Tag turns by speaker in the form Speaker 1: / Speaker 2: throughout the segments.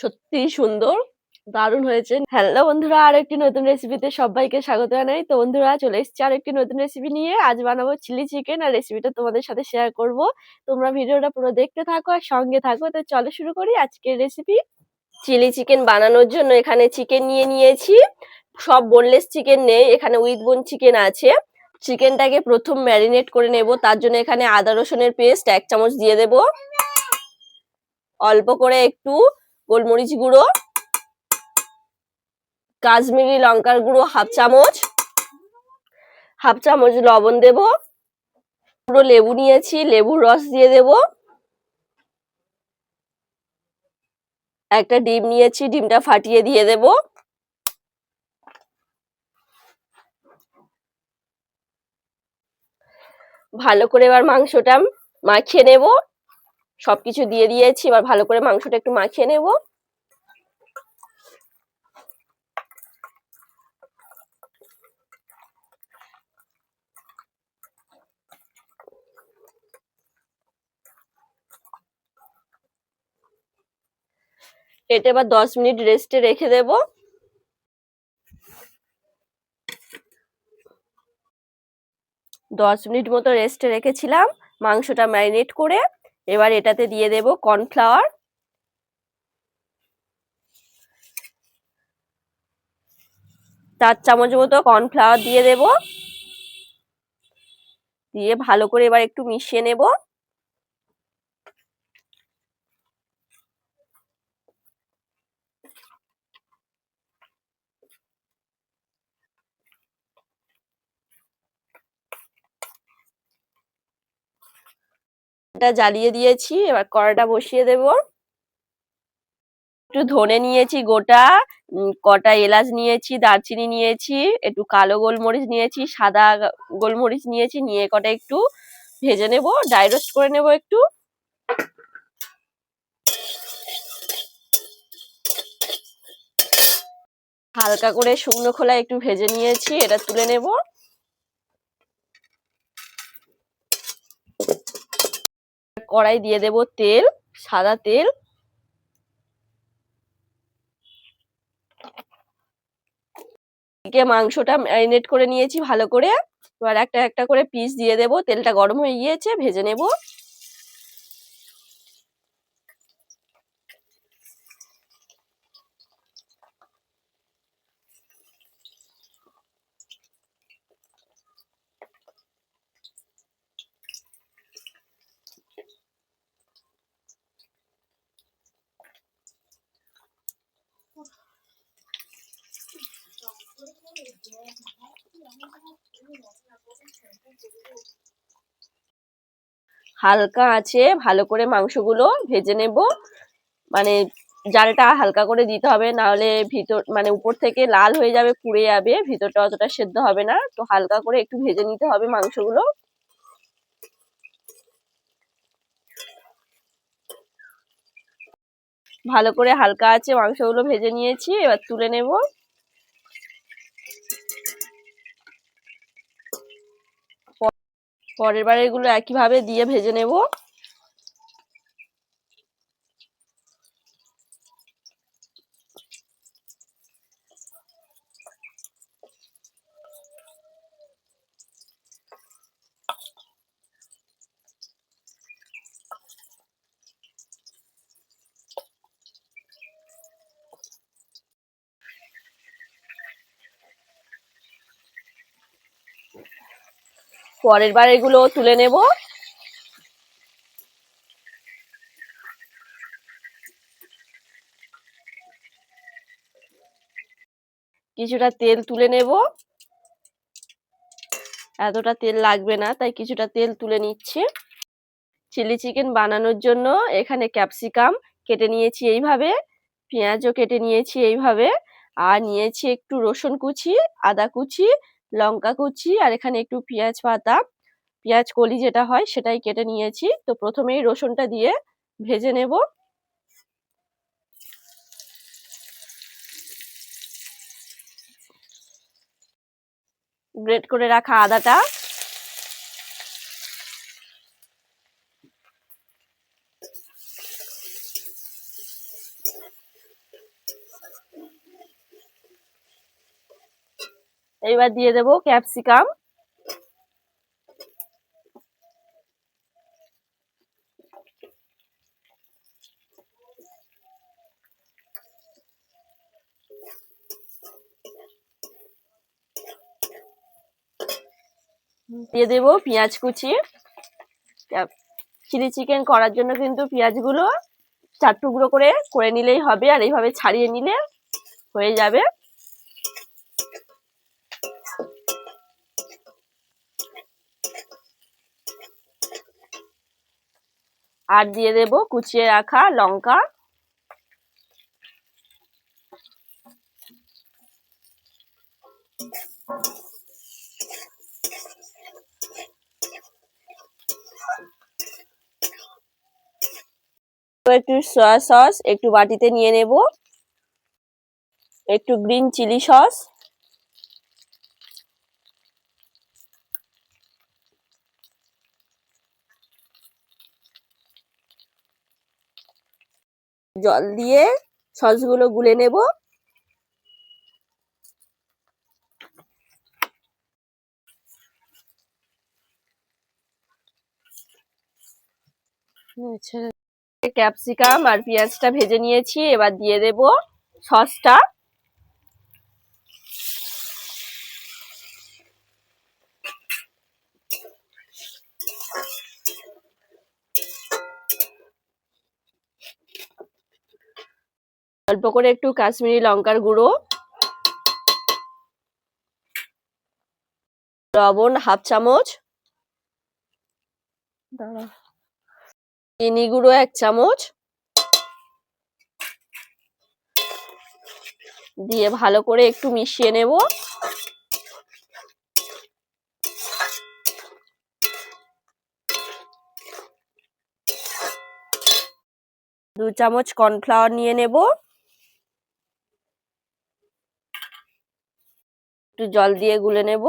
Speaker 1: সত্যি সুন্দর, দারুণ হয়েছে। হ্যালো বন্ধুরা আর একটি নতুন রেসিপিতে সবাইকে স্বাগত জানাই। তো বন্ধুরা, চলে এসেছি আর একটি নতুন রেসিপি নিয়ে। আজ বানাবো চিলি চিকেন আর রেসিপিটা তোমাদের সাথে শেয়ার করব। তোমরা ভিডিওটা পুরো দেখতে থাকো আর সঙ্গে থাকো। তো চলো শুরু করি আজকের রেসিপি চিলি চিকেন বানানোর জন্য এখানে চিকেন নিয়ে নিয়েছি। সব বোনলেস চিকেন নেই, এখানে উইথ বোন চিকেন আছে। চিকেনটাকে প্রথম ম্যারিনেট করে নেব। তার জন্য এখানে আদা রসুনের পেস্ট এক চামচ দিয়ে দেব। অল্প করে একটু গোলমরিচ গুঁড়ো, কাশ্মীরি লঙ্কার গুঁড়ো হাফ চামচ হাফ চামচ লবণ দেব, পুরো লেবু নিয়েছি, লেবুর রস দিয়ে দেব। একটা ডিম নিয়েছি, ডিমটা ফাটিয়ে দিয়ে দেব। ভালো করে এবার মাংসটা মাখিয়ে নেব। সবকিছু দিয়ে দিয়েছি, এবার ভালো করে মাংসটা একটু মাখিয়ে নেব। এটা এবার দশ মিনিট রেস্টে রেখে দেব। দশ মিনিট মতো রেস্টে রেখেছিলাম, মাংসটা ম্যারিনেট করে। এবার এটাতে দিয়ে দেব কর্নফ্লাওয়ার চার চামচ মতো কর্নফ্লাওয়ার দিয়ে দেব। দিয়ে ভালো করে এবার একটু মিশিয়ে নেব। এটা জ্বালিয়ে দিয়েছি, এবার কড়াটা বসিয়ে দেব। একটু ধনে নিয়েছি গোটা কটা এলাচ নিয়েছি, দারচিনি নিয়েছি, একটু কালো গোলমরিচ নিয়েছি, সাদা গোলমরিচ নিয়েছি, নিয়ে কটা একটু ভেজে নেব ড্রাই রোস্ট করে নেব একটু। হালকা করে শুকনো খোলা একটু ভেজে নিয়েছি, এটা তুলে নেব। কড়াই দিয়ে দেব তেল, সাদা তেল। মাংসটা ম্যারিনেট করে নিয়েছি ভালো করে। এবার একটা একটা করে পিস দিয়ে দেব। তেলটা গরম হয়ে গিয়েছে, ভেজে নেব। হালকা আছে, ভালো করে মাংসগুলো ভেজে নেব। মানে জালটা হালকা করে দিতে হবে না হলে ভিতর মানে উপর থেকে লাল হয়ে যাবে, পুড়ে যাবে, ভিতরটা অতটা সেদ্ধ হবে না। তো হালকা করে একটু ভেজে নিতে হবে মাংসগুলো। ভালো করে হালকা আছে মাংসগুলো ভেজে নিয়েছি, এবার তুলে নেব। পরের বার এগুলো একইভাবে দিয়ে ভেজে নেব। পরের বার এগুলো তুলে নেব। কিছুটা তেল তুলে নেব। এতটা তেল লাগবে না, তাই কিছুটা তেল তুলে নিচ্ছে। চিলি চিকেন বানানোর জন্য এখানে ক্যাপসিকাম কেটে নিয়েছি এইভাবে, পেঁয়াজও কেটে নিয়েছি এইভাবে, আর নিয়েছি একটু রসুন কুচি, আদা কুচি লঙ্কা কুচি আর এখানে একটু পেঁয়াজ পাতা। পেঁয়াজ কলি যেটা হয় সেটাই কেটে নিয়েছি। তো প্রথমেই রসুনটা দিয়ে ভেজে নেব। গ্রেট করে রাখা আদাটা। এইবার দিয়ে দেবো ক্যাপসিকাম। দিয়ে দেবো পেঁয়াজ কুচি। চিলি চিকেন করার জন্য কিন্তু পেঁয়াজগুলো চার টুকরো করে করে নিলেই হবে, আর এইভাবে ছাড়িয়ে নিলে হয়ে যাবে। আর দিয়ে দেব কুচিয়ে রাখা লঙ্কা। একটু সয়া সস একটু বাটিতে নিয়ে নেব। একটু গ্রিন চিলি সস জল দিয়ে সসগুলো গুলে নেব। ক্যাপসিকাম আর পেঁয়াজটা ভেজে নিয়েছি এবার দিয়ে দেব সসটা। অল্প করে একটু কাশ্মীরি লঙ্কার গুঁড়ো লবণ হাফ চামচ চিনি গুঁড়ো এক চামচ দিয়ে ভালো করে একটু মিশিয়ে নেব। দু চামচ কর্নফ্লাওয়ার নিয়ে নেব। একটু জল দিয়ে গুলে নেব।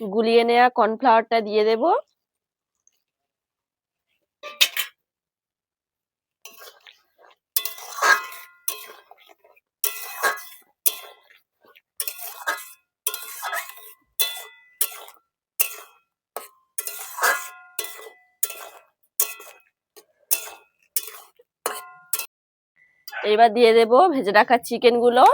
Speaker 1: গুলিয়ে নেওয়া কর্নফ্লাওয়ারটা দিয়ে দেব। এবার দিয়ে দেব ভেজে রাখা চিকেনগুলো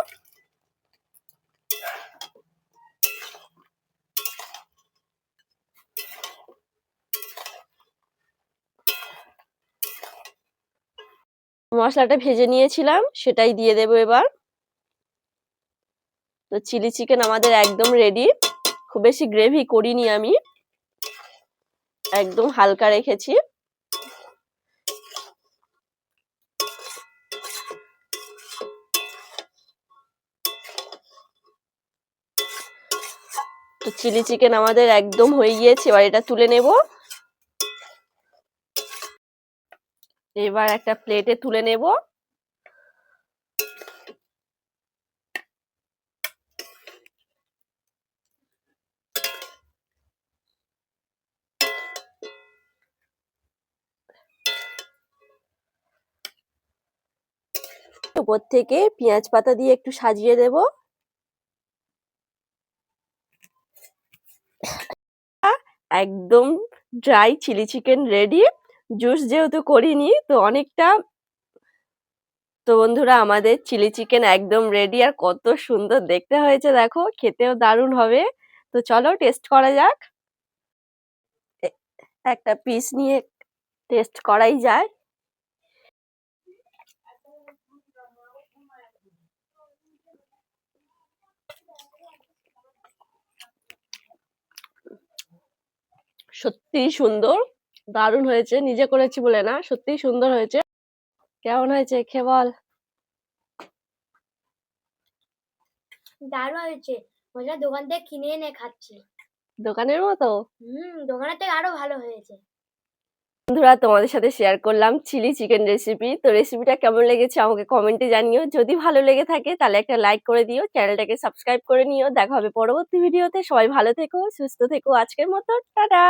Speaker 1: মশলাটা ভেজে নিয়েছিলাম, সেটাই দিয়ে দেব এবার। তো চিলি চিকেন আমাদের একদম রেডি খুব বেশি গ্রেভি করিনি আমি। একদম হালকা রেখেছি। তো চিলি চিকেন আমাদের একদম হয়ে গিয়েছে, এবার এটা তুলে নেব। এবার একটা প্লেটে তুলে নেব। উপর থেকে পেঁয়াজ পাতা দিয়ে একটু সাজিয়ে দেব। একদম dry chilli chicken ready juice যেহেতু করিনি, তো অনেকটা তো বন্ধুরা আমাদের চিলি চিকেন একদম রেডি আর কত সুন্দর দেখতে হয়েছে দেখো, খেতেও দারুণ হবে। তো চলো টেস্ট করা যাক। একটা পিস নিয়ে টেস্ট করাই যায়। সত্যিই সুন্দর। দারুণ হয়েছে নিজে করেছি বলে না সত্যিই সুন্দর হয়েছে। কেমন হয়েছে? খেয়ে বল।
Speaker 2: দারুণ হয়েছে। মজা দোকান থেকে কিনে এনে খাচ্ছি।
Speaker 1: দোকানের মতো?
Speaker 2: হুম দোকানের থেকে আরও ভালো হয়েছে।
Speaker 1: বন্ধুরা তোমাদের সাথে শেয়ার করলাম চিলি চিকেন রেসিপি তো রেসিপিটা কেমন লেগেছে আমাকে কমেন্টে জানিও। যদি ভালো লেগে থাকে তাহলে একটা লাইক করে দিও। চ্যানেলটাকে সাবস্ক্রাইব করে নিও। দেখা হবে পরবর্তী ভিডিওতে সবাই ভালো থেকো সুস্থ থেকো। আজকের মতো টাটা!